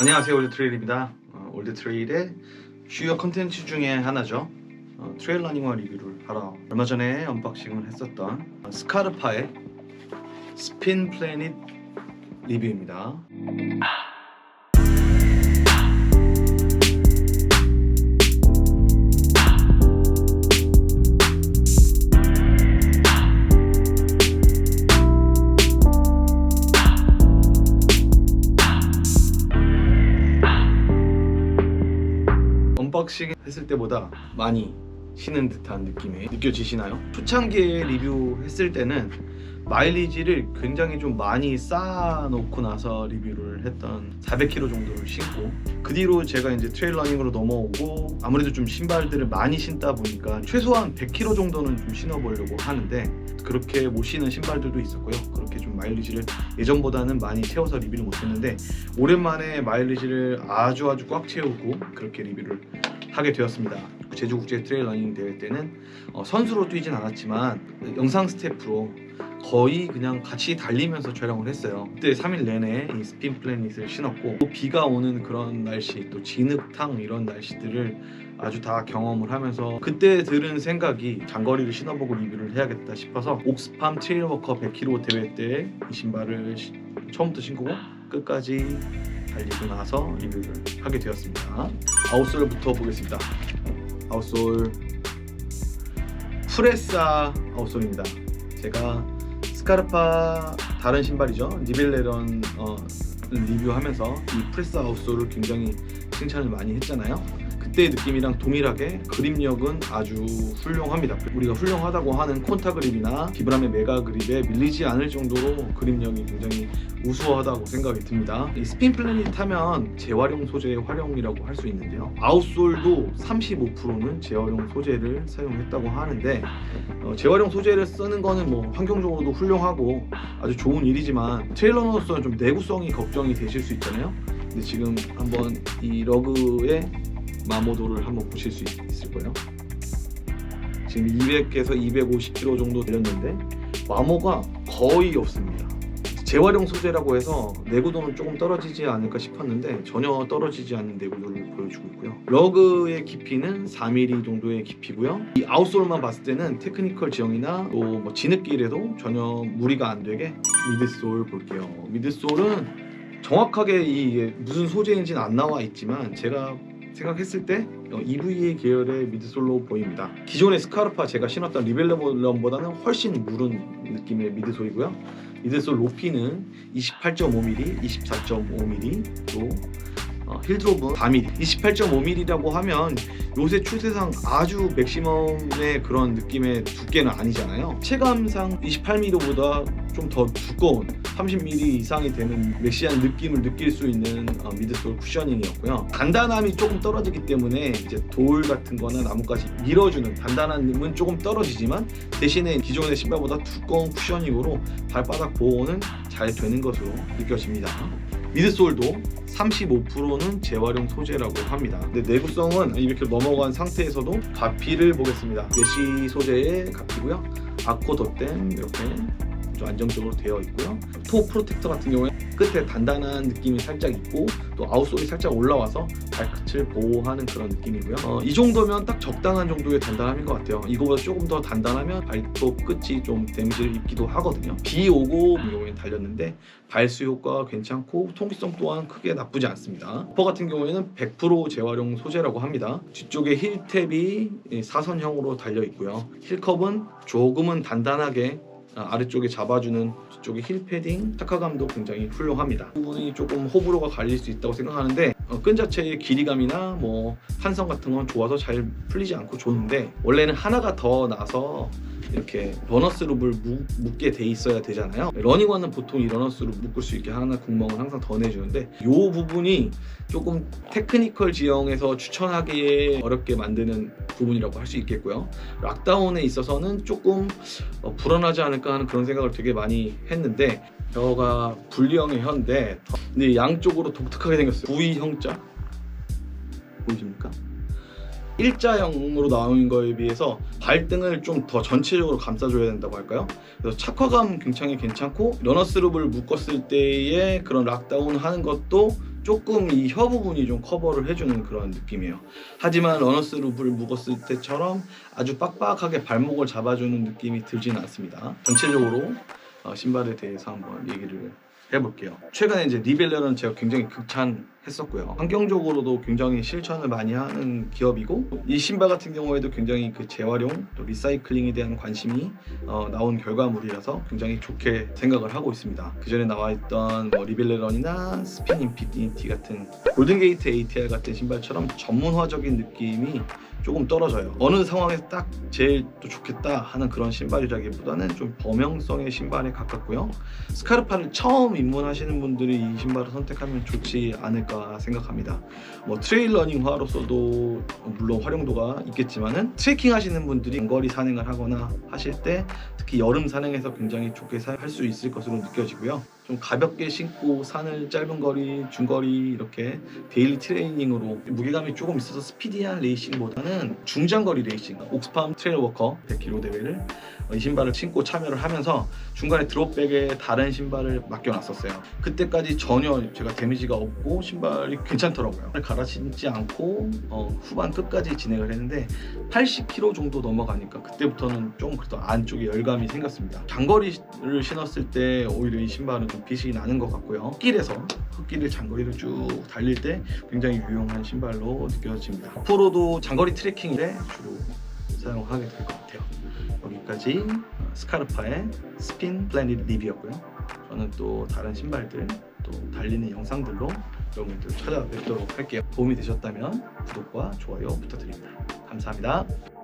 안녕하세요 올드 트레일입니다. 어, 올드 트레일의 주요 컨텐츠 중에 하나죠. 어, 트레일 러닝화 리뷰를 하러 얼마 전에 언박싱을 했었던 어, 스카르파의 스핀 플래닛 리뷰입니다. 언박싱 했을 때보다 많이 쉬는 듯한 느낌이 느껴지시나요? 초창기에 리뷰했을 때는 마일리지를 굉장히 좀 많이 쌓아놓고 나서 리뷰를 했던 400km 정도를 신고 그 뒤로 제가 이제 트레일 러닝으로 넘어오고 아무래도 좀 신발들을 많이 신다 보니까 최소한 100km 정도는 좀 신어보려고 하는데 그렇게 못 신은 신발들도 있었고요 그렇게 좀 마일리지를 예전보다는 많이 채워서 리뷰를 못했는데 오랜만에 마일리지를 아주 아주 꽉 채우고 그렇게 리뷰를 하게 되었습니다. 제주국제 트레일 러닝 대회 때는 어, 선수로 뛰진 않았지만 영상 스태프로 거의 그냥 같이 달리면서 촬영을 했어요. 그때 3일 내내 이 스핀 플래닛을 신었고 또 비가 오는 그런 날씨 또 진흙탕 이런 날씨들을 아주 다 경험을 하면서 그때 들은 생각이 장거리를 신어보고 리뷰를 해야겠다 싶어서 옥스팜 트레일워커 100km 대회 때 이 신발을 시- 처음부터 신고 끝까지 달리고 나서 리뷰를 하게 되었습니다. 아웃솔부터 보겠습니다. 아웃솔 프레사 아웃솔입니다. 제가 스카르파 다른 신발이죠. 니벨레런 어, 리뷰하면서 이 프레사 아웃솔을 굉장히 칭찬을 많이 했잖아요. 그때의 느낌이랑 동일하게 그립력은 아주 훌륭합니다. 우리가 훌륭하다고 하는 콘타 그립이나 비브람의 메가 그립에 밀리지 않을 정도로 그립력이 굉장히 우수하다고 생각이 듭니다. 이 스핀 플래닛 하면 재활용 소재의 활용이라고 할 수 있는데요. 아웃솔도 35%는 재활용 소재를 사용했다고 하는데 어, 재활용 소재를 쓰는 거는 뭐 환경적으로도 훌륭하고 아주 좋은 일이지만 트레일러로서는 좀 내구성이 걱정이 되실 수 있잖아요. 근데 지금 한번 이 러그의 마모도를 한번 보실 수 있- 있을 거예요. 지금 200에서 250kg 정도 되렸는데 마모가 거의 없습니다. 재활용 소재라고 해서 내구도는 조금 떨어지지 않을까 싶었는데 전혀 떨어지지 않는 내구도를 보여주고 있고요. 러그의 깊이는 4mm 정도의 깊이고요. 이 아웃솔만 봤을 때는 테크니컬 지형이나 또 뭐 진흙길에도 전혀 무리가 안 되게 미드솔 볼게요. 미드솔은 정확하게 이게 무슨 소재인지는 안 나와 있지만 제가 생각했을 때 어, EVA 계열의 미드솔로 보입니다. 기존의 스카르파 제가 신었던 리벨런보다는 훨씬 무른 느낌의 미드솔이고요. 미드솔 높이는 28.5mm, 24.5mm, 또 어, 힐드롭은 4mm. 28.5mm라고 하면 요새 추세상 아주 맥시멈의 그런 느낌의 두께는 아니잖아요. 체감상 28mm보다 좀 더 두꺼운 30mm 이상이 되는 맥시한 느낌을 느낄 수 있는 어, 미드솔 쿠셔닝이었고요. 단단함이 조금 떨어지기 때문에 이제 돌 같은 거나 나뭇가지 밀어주는 단단함은 조금 떨어지지만 대신에 기존의 신발보다 두꺼운 쿠셔닝으로 발바닥 보호는 잘 되는 것으로 느껴집니다. 미드솔도 35%는 재활용 소재라고 합니다. 근데 내구성은 이렇게 넘어간 상태에서도 가피를 보겠습니다. 메쉬 소재의 가피고요. 아코 덧댐 이렇게 좀 안정적으로 되어 있고요. 토 프로텍터 같은 경우에 끝에 단단한 느낌이 살짝 있고 또 아웃솔이 살짝 올라와서 발끝을 보호하는 그런 느낌이고요. 어, 이 정도면 딱 적당한 정도의 단단함인 것 같아요. 이거보다 조금 더 단단하면 발톱 끝이 좀 데미지를 입기도 하거든요. 비 오고 경우에 달렸는데 발수 효과 괜찮고 통기성 또한 크게 나쁘지 않습니다. 퍼 같은 경우에는 100% 재활용 소재라고 합니다. 뒤쪽에 힐탭이 사선형으로 달려 있고요. 힐컵은 조금은 단단하게 아, 아래쪽에 잡아주는 뒤쪽에 힐 패딩 착화감도 굉장히 훌륭합니다. 부분이 조금 호불호가 갈릴 수 있다고 생각하는데 어, 끈 자체의 길이감이나 뭐 한성 같은 건 좋아서 잘 풀리지 않고 좋은데 원래는 하나가 더 나서 이렇게 러너스 룹을 묶- 묶게 돼 있어야 되잖아요. 러닝화는 보통 이 러너스 룹 묶을 수 있게 하나 구멍을 항상 더 내주는데 이 부분이 조금 테크니컬 지형에서 추천하기에 어렵게 만드는 부분이라고 할 수 있겠고요. 락다운에 있어서는 조금 어, 불안하지 않을까 하는 그런 생각을 되게 많이 했는데 저가 분리형의 혀인데 근데 양쪽으로 독특하게 생겼어요. V 형자 보이십니까? 일자형으로 나온 거에 비해서 발등을 좀 더 전체적으로 감싸줘야 된다고 할까요? 그래서 착화감 굉장히 괜찮고 러너스룹을 묶었을 때의 그런 락다운 하는 것도 조금 이 혀 부분이 좀 커버를 해주는 그런 느낌이에요. 하지만 러너스 루프를 묵었을 때처럼 아주 빡빡하게 발목을 잡아주는 느낌이 들지는 않습니다. 전체적으로 어, 신발에 대해서 한번 얘기를 해볼게요. 최근에 이제 리벨러는 제가 굉장히 극찬했었고요. 환경적으로도 굉장히 실천을 많이 하는 기업이고 이 신발 같은 경우에도 굉장히 그 재활용 또 리사이클링에 대한 관심이 어, 나온 결과물이라서 굉장히 좋게 생각을 하고 있습니다. 그 전에 나와 있던 뭐 리벨러런이나 스핀 인피니티 같은 골든게이트 ATR 같은 신발처럼 전문화적인 느낌이 조금 떨어져요. 어느 상황에서 딱 제일 또 좋겠다 하는 그런 신발이라기보다는 좀 범용성의 신발에 가깝고요. 스카르파를 처음 입문하시는 분들이 이 신발을 선택하면 좋지 않을까 생각합니다. 뭐 트레일 러닝화로서도 물론 활용도가 있겠지만은 트레킹 하시는 분들이 거리 산행을 하거나 하실 때 특히 여름 산행에서 굉장히 좋게 할수 있을 것으로 느껴지고요. 좀 가볍게 신고 산을 짧은 거리, 중거리 이렇게 데일리 트레이닝으로 무게감이 조금 있어서 스피디한 레이싱보다는 중장거리 레이싱, 옥스팜 트레일 워커 100km 대회를 어, 이 신발을 신고 참여를 하면서 중간에 드롭백에 다른 신발을 맡겨놨었어요. 그때까지 전혀 제가 데미지가 없고 신발이 괜찮더라고요. 갈아 신지 않고 어, 후반 끝까지 진행을 했는데 80km 정도 넘어가니까 그때부터는 좀 그래도 안쪽에 열감이 생겼습니다. 장거리를 신었을 때 오히려 이 신발은 좀 빛이 나는 것 같고요. 흙길에서 흙길을 장거리를 쭉 달릴 때 굉장히 유용한 신발로 느껴집니다. 앞으로도 장거리 트레킹에 주로 사용하게 될 것 같아요. 여기까지 어, 스카르파의 스핀 플래닛 리뷰였고요. 저는 또 다른 신발들 또 달리는 영상들로 여러분들 찾아뵙도록 할게요. 도움이 되셨다면 구독과 좋아요 부탁드립니다. 감사합니다.